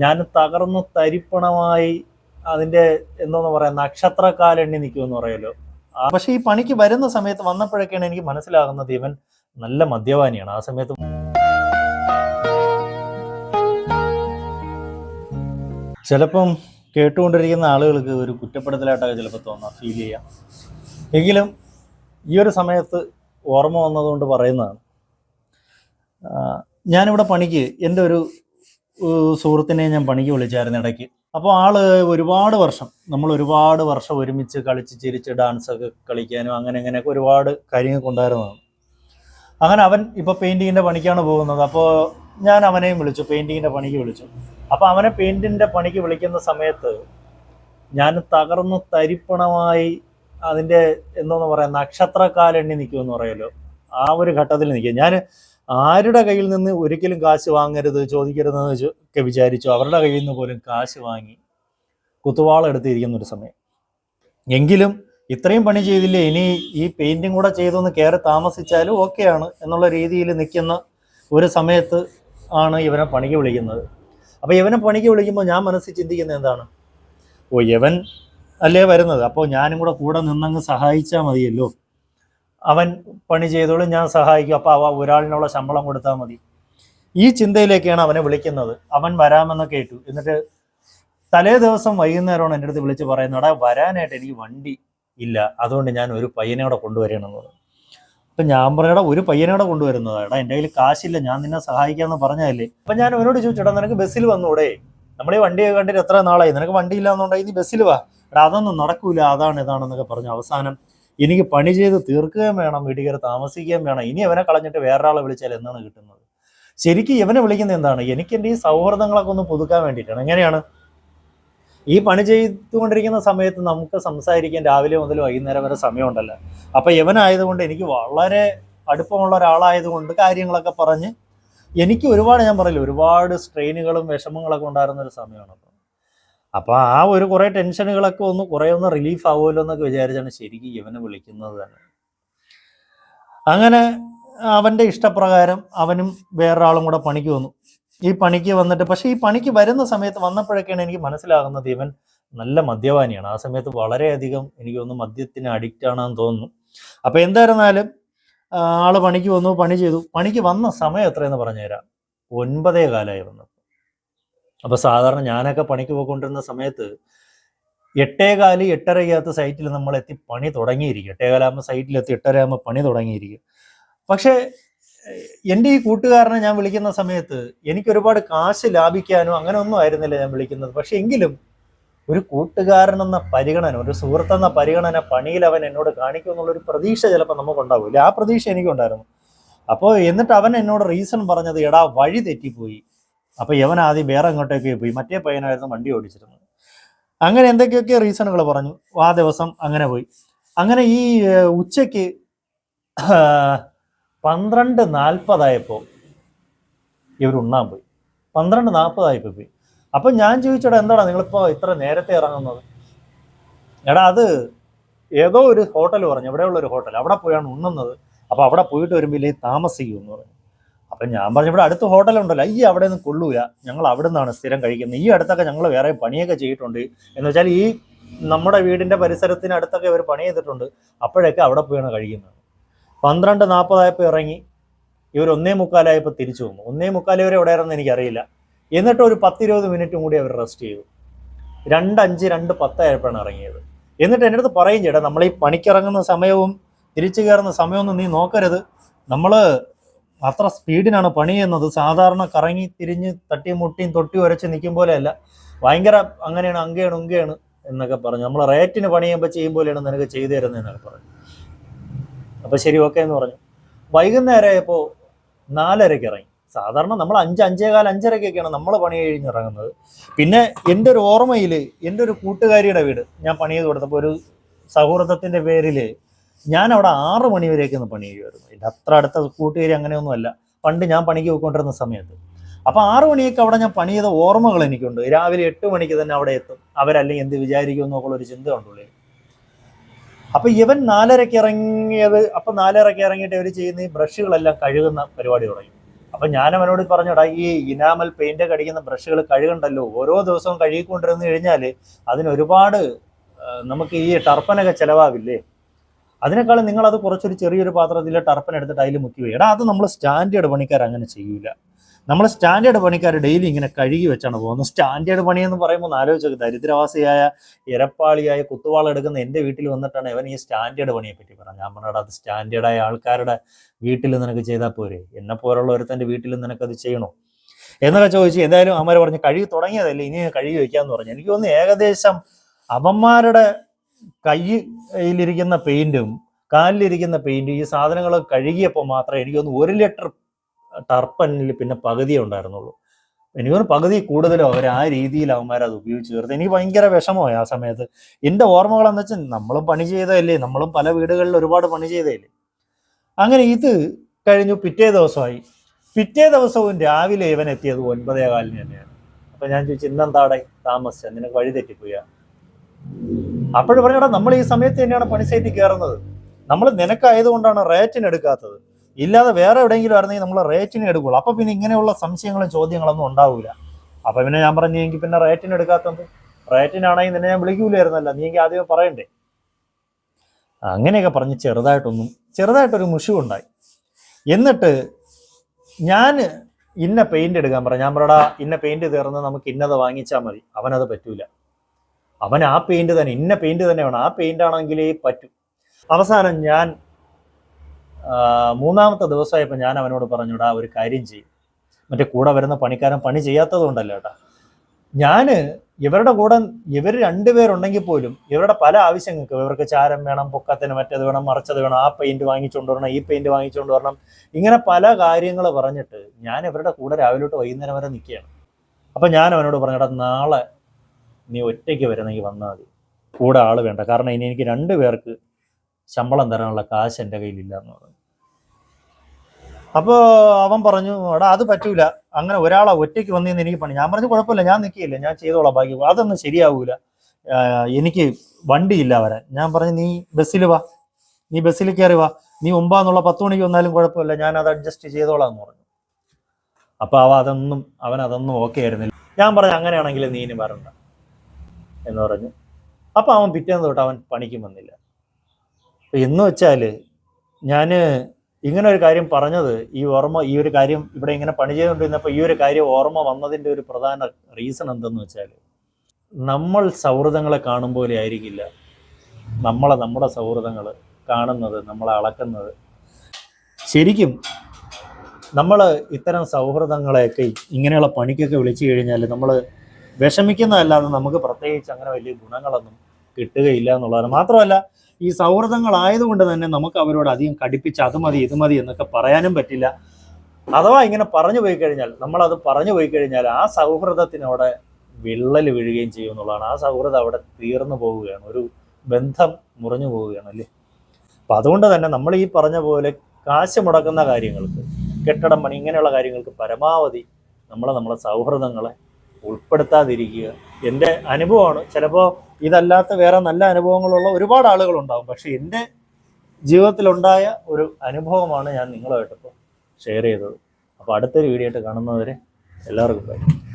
ഞാൻ തകർന്നു തരിപ്പണമായി അതിന്റെ എന്തോന്ന് പറയാ നക്ഷത്രക്കാലെണ്ണി നിൽക്കുമെന്ന് പറയല്ലോ. പക്ഷെ ഈ പണിക്ക് വരുന്ന സമയത്ത് വന്നപ്പോഴൊക്കെയാണ് എനിക്ക് മനസ്സിലാകുന്നത് ഇവൻ നല്ല മദ്യപാനിയാണ്. ആ സമയത്ത് ചിലപ്പം കേട്ടുകൊണ്ടിരിക്കുന്ന ആളുകൾക്ക് ഒരു കുറ്റപ്പെടുത്തലായിട്ടൊക്കെ ചിലപ്പോൾ തോന്നാം ഫീൽ ചെയ്യാം. എങ്കിലും ഈ ഒരു സമയത്ത് ഓർമ്മ വന്നതുകൊണ്ട് പറയുന്നതാണ്. ഞാനിവിടെ പണിക്ക് എന്റെ ഒരു സുഹൃത്തിനെ ഞാൻ പണിക്ക് വിളിച്ചായിരുന്നു ഇടയ്ക്ക്. അപ്പോൾ ആൾ ഒരുപാട് വർഷം നമ്മൾ ഒരുപാട് വർഷം ഒരുമിച്ച് കളിച്ച് ചിരിച്ച് ഡാൻസ് ഒക്കെ കളിക്കാനും അങ്ങനെ അങ്ങനെയൊക്കെ ഒരുപാട് കാര്യങ്ങൾ കൊണ്ടായിരുന്നു അങ്ങനെ അവൻ ഇപ്പോൾ പെയിന്റിങ്ങിന്റെ പണിക്കാണ് പോകുന്നത്. അപ്പോൾ ഞാൻ അവനെയും വിളിച്ചു പെയിന്റിങ്ങിന്റെ പണിക്ക് വിളിച്ചു. അപ്പോൾ അവനെ പെയിന്റിന്റെ പണിക്ക് വിളിക്കുന്ന സമയത്ത് ഞാൻ തകർന്ന് തരിപ്പണമായി അതിന്റെ എന്തോന്ന് പറയാം നക്ഷത്രക്കാലെണ്ണി നിൽക്കുമെന്ന് പറയുമല്ലോ ആ ഒരു ഘട്ടത്തിൽ നിൽക്കുക. ഞാൻ ആരുടെ കയ്യിൽ നിന്ന് ഒരിക്കലും കാശ് വാങ്ങരുത് ചോദിക്കരുതെന്ന് ഒക്കെ വിചാരിച്ചു അവരുടെ കയ്യിൽ നിന്ന് പോലും കാശ് വാങ്ങി കുത്തുവാള എടുത്തിരിക്കുന്ന ഒരു സമയം. എങ്കിലും ഇത്രയും പണി ചെയ്തില്ലേ ഇനി ഈ പെയിന്റിങ് കൂടെ ചെയ്തൊന്ന് കയറി താമസിച്ചാലും ഓക്കെയാണ് എന്നുള്ള രീതിയിൽ നിൽക്കുന്ന ഒരു സമയത്ത് ആണ് ഇവനെ പണിക്ക് വിളിക്കുന്നത്. അപ്പോൾ ഇവനെ പണിക്ക് വിളിക്കുമ്പോൾ ഞാൻ മനസ്സിൽ ചിന്തിക്കുന്നത് എന്താണ്? ഓ ഇവൻ അല്ലേ വരുന്നത്? അപ്പോൾ ഞാനും കൂടെ കൂടെ നിന്നങ്ങ് സഹായിച്ചാൽ മതിയല്ലോ. അവൻ പണി ചെയ്തോളും ഞാൻ സഹായിക്കും. അപ്പോൾ അവ ഒരാളിനുള്ള ശമ്പളം കൊടുത്താൽ മതി. ഈ ചിന്തയിലേക്കാണ് അവനെ വിളിക്കുന്നത്. അവൻ വരാമെന്ന് കേട്ടു. എന്നിട്ട് തലേ ദിവസം വൈകുന്നേരമാണ് എന്റെ അടുത്ത് വിളിച്ച് പറയുന്നത് എടാ വരാനായിട്ട് എനിക്ക് വണ്ടി ഇല്ല. അതുകൊണ്ട് ഞാൻ ഒരു പയ്യനെ കൂടെ കൊണ്ടുവരണമെന്ന്. പറഞ്ഞു അപ്പം ഞാൻ പറഞ്ഞടാ ഒരു പയ്യനെ കൂടെ കൊണ്ടുവരുന്നത്. എടാ എന്റെ കയ്യിൽ കാശില്ല. ഞാൻ നിന്നെ സഹായിക്കാമെന്ന് പറഞ്ഞതല്ലേ? അപ്പം ഞാൻ അവനോട് ചോദിച്ചോടാ നിനക്ക് ബസ്സിൽ വന്നൂടെ? നമ്മൾ ഈ വണ്ടിയൊക്കെ കണ്ടിട്ട് എത്ര നാളായി? നിനക്ക് വണ്ടി ഇല്ലാന്നുണ്ടെങ്കിൽ നീ ബസ്സിൽ വാ. എടാ അതൊന്നും നടക്കൂല. അതാണ് ഇതാണെന്നൊക്കെ പറഞ്ഞു. അവസാനം എനിക്ക് പണി ചെയ്ത് തീർക്കുകയും വേണം വീട്ടിൽ കയറി താമസിക്കുകയും വേണം. ഇനി അവനെ കളഞ്ഞിട്ട് വേറൊരാളെ വിളിച്ചാൽ എന്താണ് കിട്ടുന്നത്? ശരിക്കും ഇവനെ വിളിക്കുന്നത് എന്താണ്? എനിക്ക് എന്റെ ഈ സൗഹൃദങ്ങളൊക്കെ ഒന്ന് പുതുക്കാൻ വേണ്ടിയിട്ടാണ്. എങ്ങനെയാണ്? ഈ പണി ചെയ്തുകൊണ്ടിരിക്കുന്ന സമയത്ത് നമുക്ക് സംസാരിക്കാൻ രാവിലെ മുതൽ വൈകുന്നേരം വരെ സമയമുണ്ടല്ലോ. അപ്പം ഇവനായതുകൊണ്ട് എനിക്ക് വളരെ അടുപ്പമുള്ള ഒരാളായതുകൊണ്ട് കാര്യങ്ങളൊക്കെ പറഞ്ഞ് എനിക്ക് ഒരുപാട് ഞാൻ പറയില്ല ഒരുപാട് സ്ട്രെയിനുകളും വിഷമങ്ങളൊക്കെ ഉണ്ടായിരുന്ന ഒരു സമയമാണ്. അപ്പോൾ ആ ഒരു കുറേ ടെൻഷനുകളൊക്കെ ഒന്ന് കുറേ ഒന്ന് റിലീഫ് ആവുമല്ലോ എന്നൊക്കെ വിചാരിച്ചാണ് ശരിക്കും ഇവനെ വിളിക്കുന്നത് തന്നെ. അങ്ങനെ അവന്റെ ഇഷ്ടപ്രകാരം അവനും വേറൊരാളും കൂടെ പണിക്ക് വന്നു. ഈ പണിക്ക് വന്നിട്ട് പക്ഷേ ഈ പണിക്ക് വരുന്ന സമയത്ത് വന്നപ്പോഴൊക്കെയാണ് എനിക്ക് മനസ്സിലാകുന്നത് ഇവൻ നല്ല മദ്യപാനിയാണ്. ആ സമയത്ത് വളരെയധികം എനിക്ക് തോന്നുന്നു മദ്യത്തിന് അഡിക്റ്റ് ആണെന്ന് തോന്നുന്നു. അപ്പോൾ എന്തായിരുന്നാലും ആൾ പണിക്ക് വന്നു പണി ചെയ്തു. പണിക്ക് വന്ന സമയം എത്രയെന്ന് പറഞ്ഞുതരാം. ഒൻപതേ കാലമായി വന്നു അപ്പോൾ സാധാരണ ഞാനൊക്കെ പണിക്ക് പോയിക്കൊണ്ടിരുന്ന സമയത്ത് എട്ടേകാൽ എട്ടരയ്ക്കകത്ത് സൈറ്റിൽ നമ്മൾ എത്തി പണി തുടങ്ങിയിരിക്കും. എട്ടേകാലാകുമ്പോൾ സൈറ്റിലെത്തി എട്ടരയാകുമ്പോൾ പണി തുടങ്ങിയിരിക്കും. പക്ഷേ എന്റെ ഈ കൂട്ടുകാരനെ ഞാൻ വിളിക്കുന്ന സമയത്ത് എനിക്ക് ഒരുപാട് കാശ് ലാഭിക്കാനോ അങ്ങനെ ഒന്നും ആയിരുന്നില്ല ഞാൻ വിളിക്കുന്നത്. പക്ഷെ എങ്കിലും ഒരു കൂട്ടുകാരൻ എന്ന പരിഗണന ഒരു സുഹൃത്തെന്ന പരിഗണന പണിയിൽ അവൻ എന്നോട് കാണിക്കും എന്നുള്ളൊരു പ്രതീക്ഷ ചിലപ്പോൾ നമുക്കുണ്ടാവില്ല. ആ പ്രതീക്ഷ എനിക്കുണ്ടായിരുന്നു. അപ്പോൾ എന്നിട്ട് അവൻ എന്നോട് റീസൺ പറഞ്ഞത് എടാ വഴി തെറ്റിപ്പോയി. അപ്പോൾ യവൻ ആദ്യം വേറെ എങ്ങോട്ടേക്ക് പോയി. മറ്റേ പയ്യനായിരുന്നു വണ്ടി ഓടിച്ചിരുന്നത്. അങ്ങനെ എന്തൊക്കെയൊക്കെ റീസണുകൾ പറഞ്ഞു. ആ ദിവസം അങ്ങനെ പോയി. അങ്ങനെ ഈ ഉച്ചയ്ക്ക് പന്ത്രണ്ട് നാൽപ്പതായപ്പോൾ ഇവർ ഉണ്ണാൻ പോയി. പന്ത്രണ്ട് നാൽപ്പതായപ്പോൾ പോയി. അപ്പം ഞാൻ ചോദിച്ചോടാ എന്താടാ നിങ്ങളിപ്പോൾ ഇത്ര നേരത്തെ ഇറങ്ങുന്നത്? എടാ അത് ഏതോ ഒരു ഹോട്ടൽ പറഞ്ഞു. എവിടെയുള്ള ഒരു ഹോട്ടൽ അവിടെ പോയാണ് ഉണ്ണുന്നത്. അപ്പോൾ അവിടെ പോയിട്ട് വരുമ്പോൾ ഇല്ലേ താമസിക്കുമെന്ന് പറഞ്ഞു. അപ്പം ഞാൻ പറഞ്ഞു ഇവിടെ അടുത്ത് ഹോട്ടലുണ്ടല്ലോ ഈ അവിടെ നിന്ന് കൊള്ളൂല. ഞങ്ങൾ അവിടെ നിന്നാണ് സ്ഥിരം കഴിക്കുന്നത്. ഈ അടുത്തൊക്കെ ഞങ്ങൾ വേറെ പണിയൊക്കെ ചെയ്തിട്ടുണ്ട്. എന്ന് വെച്ചാൽ ഈ നമ്മുടെ വീടിന്റെ പരിസരത്തിന് അടുത്തൊക്കെ അവർ പണി ചെയ്തിട്ടുണ്ട്. അപ്പോഴൊക്കെ അവിടെ പോയാണ് കഴിക്കുന്നത്. പന്ത്രണ്ട് നാൽപ്പതായപ്പോൾ ഇറങ്ങി. ഇവർ ഒന്നേ മുക്കാലായപ്പോൾ തിരിച്ചു വന്നു. ഒന്നേ മുക്കാൽ വരെ എവിടെയാണെന്ന് എനിക്കറിയില്ല. എന്നിട്ട് ഒരു പത്തിരുപത് മിനിറ്റും കൂടി അവർ റെസ്റ്റ് ചെയ്തു. രണ്ട് അഞ്ച് രണ്ട് പത്തായപ്പോഴാണ് ഇറങ്ങിയത്. എന്നിട്ട് എന്റെ അടുത്ത് പറയും ചേട്ടാ നമ്മൾ ഈ പണിക്കിറങ്ങുന്ന സമയവും തിരിച്ചു കയറുന്ന സമയമൊന്നും നീ നോക്കരുത്. നമ്മൾ അത്ര സ്പീഡിനാണ് പണി ചെയ്യുന്നത് സാധാരണ കറങ്ങി തിരിഞ്ഞ് തട്ടിയും മുട്ടിയും തൊട്ടി ഉരച്ച് നിൽക്കും പോലെയല്ല. ഭയങ്കര അങ്ങനെയാണ് അങ്കയാണ് ഉങ്കയാണ് എന്നൊക്കെ പറഞ്ഞു. നമ്മൾ റേറ്റിന് പണി ചെയ്യുമ്പോൾ ചെയ്യും പോലെയാണ് നിനക്ക് ചെയ്തു തരുന്നത് തരുന്നതെന്നൊക്കെ പറഞ്ഞു. അപ്പോൾ ശരി ഓക്കെ എന്ന് പറഞ്ഞു. വൈകുന്നേരം ആയപ്പോൾ നാലരയ്ക്ക് ഇറങ്ങി. സാധാരണ നമ്മൾ അഞ്ച് അഞ്ചേകാൽ അഞ്ചരക്കൊക്കെയാണ് നമ്മൾ പണി കഴിഞ്ഞ് ഇറങ്ങുന്നത് പിന്നെ എന്റെ ഒരു ഓർമ്മയിൽ എന്റെ ഒരു കൂട്ടുകാരിയുടെ വീട് ഞാൻ പണി ചെയ്ത് കൊടുത്തപ്പോൾ ഒരു സൗഹൃദത്തിന്റെ പേരിൽ ഞാൻ അവിടെ ആറ് മണി വരെയൊക്കെ ഒന്ന് പണി ചെയ്യുമായിരുന്നു എന്റെ അത്ര അടുത്ത കൂട്ടുകാരി അങ്ങനെയൊന്നുമല്ല. പണ്ട് ഞാൻ പണിക്ക് പോയിക്കൊണ്ടിരുന്ന സമയത്ത്. അപ്പോൾ ആറ് മണിയൊക്കെ അവിടെ ഞാൻ പണി ചെയ്ത ഓർമ്മകൾ എനിക്കുണ്ട്. രാവിലെ എട്ട് മണിക്ക് തന്നെ അവിടെ എത്തും. അവരല്ലെങ്കിൽ എന്ത് വിചാരിക്കും എന്നൊക്കെ ഒരു ചിന്ത ഉണ്ടുള്ളൂ അപ്പോൾ ഇവൻ നാലരയ്ക്ക് ഇറങ്ങിയത് അപ്പം നാലരയ്ക്ക് ഇറങ്ങിയിട്ട് ഇവർ ചെയ്യുന്ന ഈ ബ്രഷുകളെല്ലാം കഴുകുന്ന പരിപാടി തുടങ്ങി. അപ്പം ഞാൻ അവനോട് പറഞ്ഞോടാ ഈ ഇനാമൽ പെയിന്റ് കടിക്കുന്ന ബ്രഷുകൾ കഴുകണ്ടല്ലോ. ഓരോ ദിവസവും കഴുകിക്കൊണ്ടിരുന്നു കഴിഞ്ഞാൽ അതിന് ഒരുപാട് നമുക്ക് ഈ ടർപ്പനൊക്കെ ചിലവാവില്ലേ? അതിനേക്കാളും നിങ്ങൾ അത് കുറച്ചൊരു ചെറിയൊരു പാത്രത്തിൽ ടർപ്പൻ എടുത്തിട്ട് അതിൽ മുക്കി വയ്ക്കുക. എടാ അത് നമ്മൾ സ്റ്റാൻഡേർഡ് പണിക്കാർ അങ്ങനെ ചെയ്യൂല. നമ്മൾ സ്റ്റാൻഡേർഡ് പണിക്കാർ ഡെയിലി ഇങ്ങനെ കഴുകി വെച്ചാണ് പോകുന്നത്. സ്റ്റാൻഡേർഡ് പണി എന്ന് പറയുമ്പോൾ ആലോചിച്ചു ദരിദ്രവാസിയായ ഇരപ്പാളിയായ കുത്തുവാള എടുക്കുന്ന എന്റെ വീട്ടിൽ വന്നിട്ടാണ് ഇവൻ ഈ സ്റ്റാൻഡേർഡ് പണിയെ പറ്റി പറഞ്ഞത്. ഞാൻ പറഞ്ഞാൽ അത് സ്റ്റാൻഡേർഡായ ആൾക്കാരുടെ വീട്ടിൽ നിനക്ക് ചെയ്താൽ പോരെ. എന്നെ പോലുള്ള ഒരുത്തന്റെ വീട്ടിൽ നിനക്കത് ചെയ്യണോ? എന്നൊക്കെ ചോദിച്ചു എന്തായാലും അമ്മമാർ പറഞ്ഞ് കഴുകി തുടങ്ങിയതല്ലേ? ഇനി കഴുകി വെക്കാന്ന് പറഞ്ഞു. എനിക്ക് തോന്നുന്നു ഏകദേശം അവന്മാരുടെ കയ്യിലിരിക്കുന്ന പെയിന്റും കാലിലിരിക്കുന്ന പെയിന്റും ഈ സാധനങ്ങൾ കഴുകിയപ്പോൾ മാത്രമേ എനിക്കൊന്ന് ഒരു ലിറ്റർ ടർപ്പനിൽ പിന്നെ പകുതിയേ ഉണ്ടായിരുന്നുള്ളൂ. എനിക്കൊന്ന് പകുതി കൂടുതലും അവർ ആ രീതിയിൽ അവന്മാർ അത് ഉപയോഗിച്ച് തീർത്ത്. എനിക്ക് ഭയങ്കര വിഷമമായി ആ സമയത്ത്. എന്റെ ഓർമ്മകളെന്ന് വെച്ചാൽ നമ്മളും പണി ചെയ്തതല്ലേ? നമ്മളും പല വീടുകളിൽ ഒരുപാട് പണി ചെയ്തതല്ലേ? അങ്ങനെ ഇത് കഴിഞ്ഞു പിറ്റേ ദിവസമായി. പിറ്റേ ദിവസവും രാവിലെ ഇവൻ എത്തിയത് ഒൻപതേ കാലിന് തന്നെയാണ്. അപ്പൊ ഞാൻ ചോദിച്ചു ഇന്നെന്താടെ താമസിച്ച? നിനക്ക് വഴി തെറ്റിപ്പോയാ? അപ്പോഴും പറഞ്ഞാൽ നമ്മൾ ഈ സമയത്ത് തന്നെയാണ് പണി സൈറ്റിൽ കയറുന്നത്. നമ്മൾ നിനക്കായതുകൊണ്ടാണ് റേറ്റിന് എടുക്കാത്തത്. ഇല്ലാതെ വേറെ എവിടെയെങ്കിലും ആയിരുന്നെങ്കിൽ നമ്മൾ റേറ്റിന് എടുക്കുള്ളൂ. അപ്പൊ പിന്നെ ഇങ്ങനെയുള്ള സംശയങ്ങളും ചോദ്യങ്ങളൊന്നും ഉണ്ടാവില്ല അപ്പൊ പിന്നെ ഞാൻ പറഞ്ഞു എനിക്ക് പിന്നെ റേറ്റിന് എടുക്കാത്തത്? റേറ്റിനാണെങ്കിൽ നിന്നെ ഞാൻ വിളിക്കൂലായിരുന്നല്ല. നീ എങ്കിൽ ആദ്യമേ പറയണ്ടേ? അങ്ങനെയൊക്കെ പറഞ്ഞ് ചെറുതായിട്ടൊന്നും ചെറുതായിട്ടൊരു മുഷിവുണ്ടായി. എന്നിട്ട് ഞാൻ ഇന്ന പെയിന്റ് എടുക്കാൻ പറഞ്ഞു ഞാൻ പറടാ ഇന്ന പെയിന്റ് തീർന്ന് നമുക്ക് ഇന്നത് വാങ്ങിച്ചാൽ മതി. അവനത് പറ്റൂല. അവൻ ആ പെയിന്റ് തന്നെ ഇന്ന പെയിന്റ് തന്നെ വേണം. ആ പെയിന്റ് ആണെങ്കിലേ പറ്റൂ. അവസാനം ഞാൻ മൂന്നാമത്തെ ദിവസമായപ്പോൾ ഞാൻ അവനോട് പറഞ്ഞുടാ ഒരു കാര്യം ചെയ്യും. മറ്റേ കൂടെ വരുന്ന പണിക്കാരൻ പണി ചെയ്യാത്തത് കൊണ്ടല്ല കേട്ടാ. ഞാൻ ഇവരുടെ കൂടെ ഇവർ രണ്ടുപേരുണ്ടെങ്കിൽ പോലും ഇവരുടെ പല ആവശ്യങ്ങൾക്ക് ഇവർക്ക് ചാരം വേണം പൊക്കത്തിന് മറ്റേത് വേണം മറച്ചത് വേണം ആ പെയിന്റ് വാങ്ങിച്ചുകൊണ്ട് വരണം ഈ പെയിന്റ് വാങ്ങിച്ചുകൊണ്ട് വരണം ഇങ്ങനെ പല കാര്യങ്ങൾ പറഞ്ഞിട്ട് ഞാൻ ഇവരുടെ കൂടെ രാവിലോട്ട് വൈകുന്നേരം വരെ നിൽക്കുകയാണ്. അപ്പം ഞാൻ അവനോട് പറഞ്ഞടാ നാളെ നീ ഒറ്റയ്ക്ക് വരുന്നെങ്കിൽ വന്നാൽ മതി. കൂടെ ആൾ വേണ്ട. കാരണം ഇനി എനിക്ക് രണ്ട് പേർക്ക് ശമ്പളം തരാനുള്ള കാശ് എന്റെ കയ്യിലില്ല എന്ന് പറഞ്ഞു. അപ്പോൾ അവൻ പറഞ്ഞു എടാ അത് പറ്റൂല. അങ്ങനെ ഒരാളെ ഒറ്റയ്ക്ക് വന്നിന്ന് എനിക്ക് പണി. ഞാൻ പറഞ്ഞു കുഴപ്പമില്ല ഞാൻ നിൽക്കില്ല ഞാൻ ചെയ്തോളാം ബാക്കി അതൊന്നും ശരിയാവൂല. എനിക്ക് വണ്ടിയില്ല വരാൻ. ഞാൻ പറഞ്ഞു നീ ബസ്സിൽ വാ. നീ ബസ്സിൽ കയറി വാ. നീ ഒമ്പാന്നുള്ള പത്ത് മണിക്ക് വന്നാലും കുഴപ്പമില്ല. ഞാൻ അത് അഡ്ജസ്റ്റ് ചെയ്തോളാം എന്ന് പറഞ്ഞു. അപ്പോൾ അവ അതൊന്നും അവൻ അതൊന്നും ഓക്കെ ആയിരുന്നില്ല. ഞാൻ പറഞ്ഞു അങ്ങനെയാണെങ്കിൽ നീ ഇനി വരണ്ട. എന്ന് പറഞ്ഞു. അപ്പോൾ അവൻ പിറ്റേന്ന് തൊട്ട് അവൻ പണിക്കും വന്നില്ല. എന്ന് വെച്ചാൽ ഞാൻ ഇങ്ങനെ ഒരു കാര്യം പറഞ്ഞത് ഈ ഓർമ്മ ഈ ഒരു കാര്യം ഇവിടെ ഇങ്ങനെ പണി ചെയ്തുകൊണ്ടിരുന്നപ്പോൾ ഈ ഒരു കാര്യം ഓർമ്മ വന്നതിന്റെ ഒരു പ്രധാന റീസൺ എന്തെന്ന് വെച്ചാൽ നമ്മൾ സൗഹൃദങ്ങളെ കാണും പോലെ ആയിരിക്കില്ല. നമ്മളെ നമ്മുടെ സൗഹൃദങ്ങൾ കാണുന്നത് നമ്മളെ അളക്കുന്നത്. ശരിക്കും നമ്മൾ ഇത്തരം സൗഹൃദങ്ങളെയൊക്കെ ഇങ്ങനെയുള്ള പണിക്കൊക്കെ വിളിച്ചു കഴിഞ്ഞാൽ നമ്മൾ വിഷമിക്കുന്നതല്ലാതെ നമുക്ക് പ്രത്യേകിച്ച് അങ്ങനെ വലിയ ഗുണങ്ങളൊന്നും കിട്ടുകയില്ല എന്നുള്ളതാണ്. മാത്രമല്ല ഈ സൗഹൃദങ്ങളായതുകൊണ്ട് തന്നെ നമുക്ക് അവരോട് അധികം കടിപ്പിച്ച് അത് മതി ഇത് മതി എന്നൊക്കെ പറയാനും പറ്റില്ല. അഥവാ ഇങ്ങനെ പറഞ്ഞു പോയി കഴിഞ്ഞാൽ നമ്മളത് പറഞ്ഞു പോയി കഴിഞ്ഞാൽ ആ സൗഹൃദത്തിനവിടെ വിള്ളൽ വീഴുകയും ചെയ്യും എന്നുള്ളതാണ്. ആ സൗഹൃദം അവിടെ തീർന്നു പോവുകയാണ്. ഒരു ബന്ധം മുറിഞ്ഞു പോവുകയാണ് അല്ലേ? അപ്പം അതുകൊണ്ട് തന്നെ നമ്മൾ ഈ പറഞ്ഞ പോലെ കാശ് മുടക്കുന്ന കാര്യങ്ങൾക്ക് കെട്ടിടം പണി ഇങ്ങനെയുള്ള കാര്യങ്ങൾക്ക് പരമാവധി നമ്മൾ നമ്മളെ സൗഹൃദങ്ങളെ ഉൾപ്പെടുത്താതിരിക്കുക. എന്റെ അനുഭവമാണ്. ചിലപ്പോൾ ഇതല്ലാത്ത വേറെ നല്ല അനുഭവങ്ങളുള്ള ഒരുപാട് ആളുകളുണ്ടാകും പക്ഷെ എന്റെ ജീവിതത്തിലുണ്ടായ ഒരു അനുഭവമാണ് ഞാൻ നിങ്ങളുമായിട്ടിപ്പോൾ ഷെയർ ചെയ്തത്. അപ്പോൾ അടുത്തൊരു വീഡിയോ ആയിട്ട് കാണുന്നവരെ എല്ലാവർക്കും ബൈ